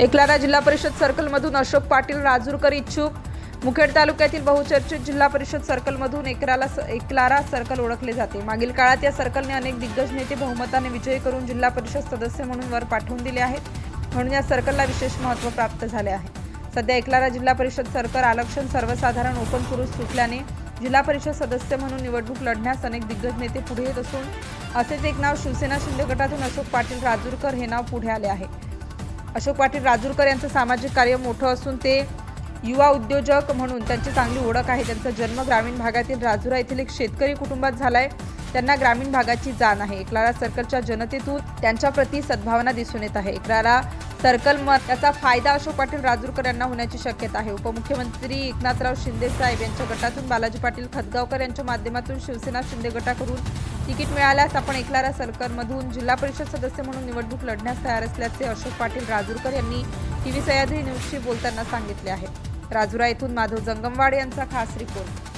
एकलारा जिल्हा परिषद सर्कलमधून अशोक पाटील राजूरकर इच्छुक. मुखेड तालुक्यातील बहुचर्चित जिल्हा परिषद सर्कलमधून एकराला एकलारा सर्कल ओळखले जाते. मागील काळात या सर्कलने अनेक दिग्गज नेते बहुमताने विजयी करून जिल्हा परिषद सदस्य म्हणून वर पाठवून दिले आहेत. म्हणून या सर्कलला विशेष महत्त्व प्राप्त झाले आहे. सध्या एकलारा जिल्हा परिषद सर्कल आरक्षण सर्वसाधारण ओपन पुरुष सुटल्याने जिल्हा परिषद सदस्य म्हणून निवडणूक लढण्यास अनेक दिग्गज नेते पुढे येत असून असेच एक नाव शिवसेना शिंदे गटातून अशोक पाटील राजूरकर हे नाव पुढे आले आहे. अशोक पाटील राजूरकर यांचं सामाजिक कार्य मोठं असून ते युवा उद्योजक म्हणून त्यांची चांगली ओळख आहे. त्यांचा जन्म ग्रामीण भागातील राजुरा येथील एक शेतकरी कुटुंबात झालाय. त्यांना ग्रामीण भागाची जाण आहे. एकलारा सर्कलच्या जनतेतून त्यांच्याप्रती सद्भावना दिसून येत आहे. एकलारा सर्कल मत त्याचा फायदा अशोक पाटील राजूरकर यांना होण्याची शक्यता आहे. उपमुख्यमंत्री एकनाथराव शिंदे साहेब यांच्या गटातून बालाजी पाटील खतगावकर यांच्या माध्यमातून शिवसेना शिंदे गटाकडून तिकीट मिळाल्यास आपण एकलारा सरकारमधून जिल्हा परिषद सदस्य म्हणून निवडणूक लढण्यास तयार असल्याचे अशोक पाटील राजूरकर यांनी टीव्ही सह्याद्री न्यूजशी बोलताना सांगितले आहे. राजुरा येथून माधव जंगमवाड यांचा खास रिपोर्ट.